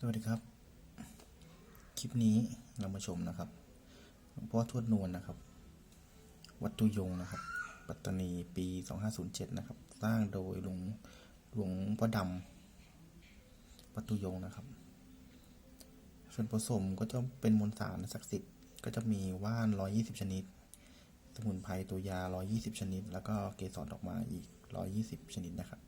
สวัสดีครับ คลิปนี้เรามาชมนะครับหลวงพ่อทวดนวลนะครับ วัดตุยงนะครับ ปัตตานีปี 2507 นะครับ สร้างโดยหลวงหลวงพ่อดำวัดตุยงนะครับ ส่วนผสมก็จะเป็นมวลสารศักดิ์สิทธิ์ก็จะมีว่าน 120 ชนิด สมุนไพรตัวยา 120 ชนิด แล้วก็เกสรดอกไม้อีก 120 ชนิดนะครับ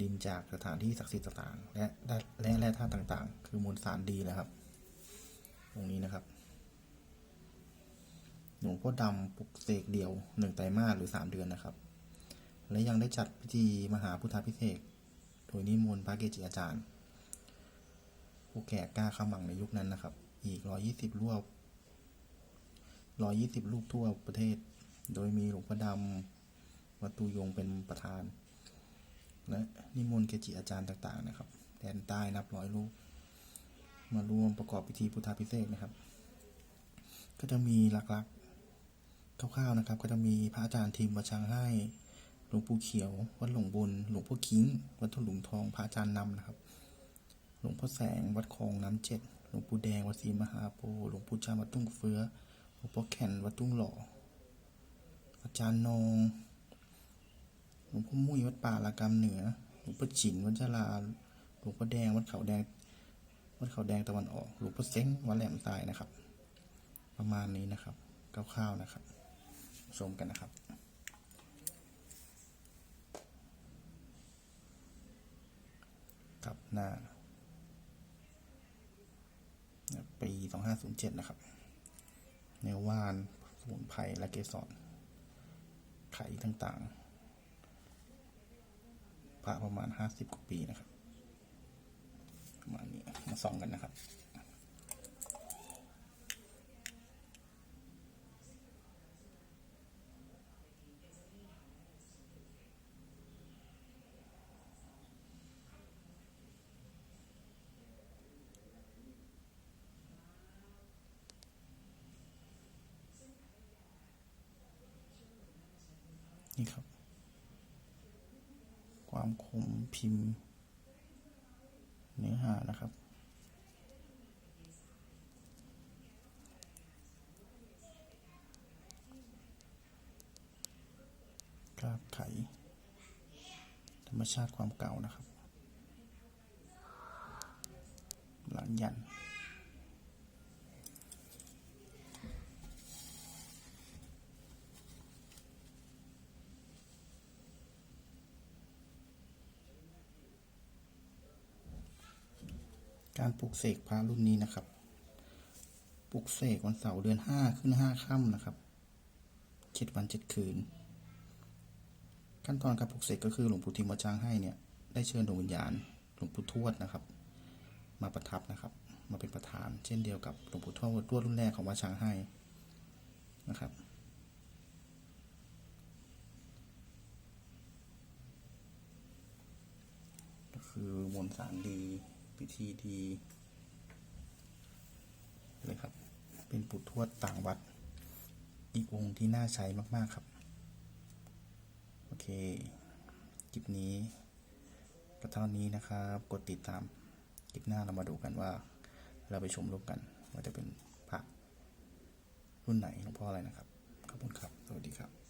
ดินจากสถานที่ศักดิ์สิทธิ์ต่างๆและและและแร่ธาตุต่างๆ คือมวลสารดีเลยครับ ตรงนี้นะครับหลวงพ่อดำปลุกเสกเดียวหนึ่งไตรมาสหรือสามเดือนนะครับ และยังได้จัดพิธีมหาพุทธพิเศษโดยนิมนต์พระเกจิอาจารย์ ผู้แก่กล้าขมังในยุคนั้นนะครับ อีกร้อยี่สิบรูปร้อยี่สิบรูปทั่วประเทศ โดยมีหลวงพ่อดำวัดตุยงเป็นประธาน และนิมนต์เกจิอาจารย์ต่างๆนะครับแดนใต้นับร้อยรูปมาร่วมประกอบพิธีพุทธาพิเศษนะครับ ก็จะมีหลักๆคร่าวๆนะครับ ก็จะมีพระอาจารย์ทิมวัดช้างให้หลวงปู่เขียว วัดหลวงบนหลวงพ่อคิงวัดทุ่งหลุงทองพระอาจารย์นำนะครับ หลวงพ่อแสงวัดคลองน้ำเจ็ดหลวงปู่แดงวัดศรีมหาโพธิ์หลวงปู่จามวัดตุ้งเฟื้อหลวงพ่อแข่นวัดตุ้งหล่ออาจารย์นอง หลวงพ่อมุ้ยวัดป่าลากรรมเหนือ หลวงพ่อฉินวัดจราหลวงพ่อแดงวัดเขาแดง วัดเขาแดงตะวันออก หลวงพ่อเซ้งวัดแหลมทรายนะครับ ประมาณนี้นะครับคร่าวๆนะครับ ชมกันนะครับกับหน้าปี 2507 นะครับเนื้อว่านสมุนไพรและเกสรไข่ต่างๆ พระประมาณ50กว่าปีนะครับประมาณนี้มาส่องกันนะครับนี่ครับ ความคมพิมพ์ เนื้อหานะครับ กราบไข ธรรมชาติความเก่านะครับ หลังยัน การปลุกเสกพระรุ่นนี้นะครับ ปลุกเสกวันเสาร์เดือนห้าขึ้นห้าค่ำนะครับเจ็ดวันเจ็ดคืน ขั้นตอนการปลุกเสกก็คือหลวงปู่ทิมวัดช้างให้เนี่ย ได้เชิญดวงวิญญาณหลวงปู่ทวดนะครับ มาประทับนะครับ มาเป็นประธาน เช่นเดียวกับหลวงปู่ทวดทวดรุ่นแรกของวัดช้างให้นะครับก็คือมวลสารดี พิธีดีเลยครับ เป็นปู่ทวดต่างวัด อีกองค์ที่น่าใช้มาก ๆ ครับ โอเค คลิปนี้ก็เท่านี้นะครับ กดติดตาม คลิปหน้าเรามาดูกันว่า เราไปชมรูปกันว่าจะเป็นพระรุ่นไหนหลวงพ่ออะไรนะครับ ขอบคุณครับ สวัสดีครับ